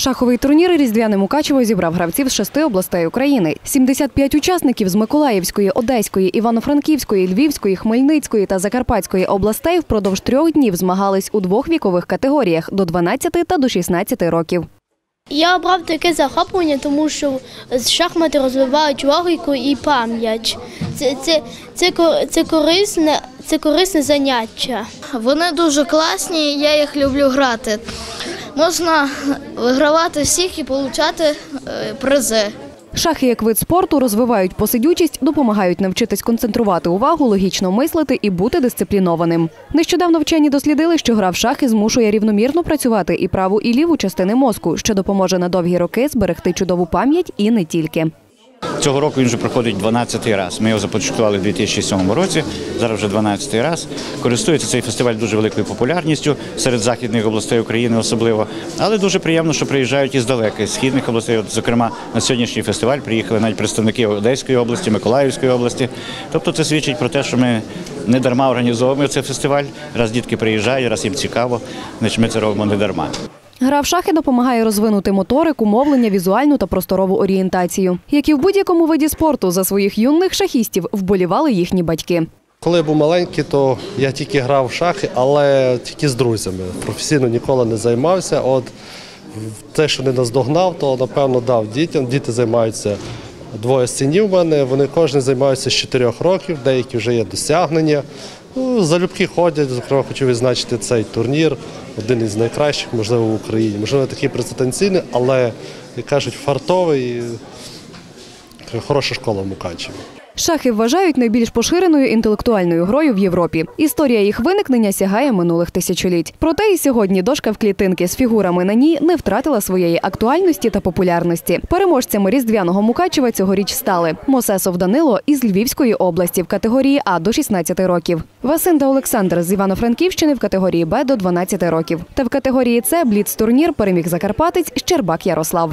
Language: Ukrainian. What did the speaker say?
Шаховий турнір Різдвяне Мукачево зібрав гравців з шести областей України. 75 учасників з Миколаївської, Одеської, Івано-Франківської, Львівської, Хмельницької та Закарпатської областей впродовж трьох днів змагались у двох вікових категоріях до 12 та до 16 років. Я обрав таке захоплення, тому що шахмати розвивають логіку і пам'ять. Це, це, це, ко- це, корисне, це корисне заняття. Вони дуже класні, я їх люблю грати. Можна вигравати всіх і отримати призи. Шахи як вид спорту розвивають посидючість, допомагають навчитись концентрувати увагу, логічно мислити і бути дисциплінованим. Нещодавно вчені дослідили, що гра в шахи змушує рівномірно працювати і праву, і ліву частини мозку, що допоможе на довгі роки зберегти чудову пам'ять і не тільки. Цього року він вже проходить 12-й раз. Ми його започаткували в 2007 році, зараз вже 12-й раз. Користується цей фестиваль дуже великою популярністю серед західних областей України особливо. Але дуже приємно, що приїжджають із далеких з східних областей. От, зокрема, на сьогоднішній фестиваль приїхали навіть представники Одеської області, Миколаївської області. Тобто це свідчить про те, що ми не дарма організовуємо цей фестиваль. Раз дітки приїжджають, раз їм цікаво, значить ми це робимо не дарма. Гра в шахи допомагає розвинути моторику, мовлення, візуальну та просторову орієнтацію. Як і в будь-якому виді спорту, за своїх юних шахістів вболівали їхні батьки. Коли я був маленький, то я тільки грав в шахи, але тільки з друзями. Професійно ніколи не займався. От те, що не наздогнав, то напевно дав дітям. Діти займаються двоє синів в мене. Вони кожен займаються з 4 років, деякі вже є досягнення. Ну, залюбки ходять, зокрема, хочу відзначити цей турнір, один із найкращих, можливо, в Україні. Можливо, такий презентаційний, але, як кажуть, фартовий. Хороша школа в Мукачеві. Шахи вважають найбільш поширеною інтелектуальною грою в Європі. Історія їх виникнення сягає минулих тисячоліть. Проте і сьогодні дошка в клітинки з фігурами на ній не втратила своєї актуальності та популярності. Переможцями різдвяного Мукачева цьогоріч стали Мосесов Данило із Львівської області в категорії А до 16 років. Васин та Олександр з Івано-Франківщини в категорії Б до 12 років. Та в категорії С бліц турнір переміг Закарпатець Щербак Ярослав.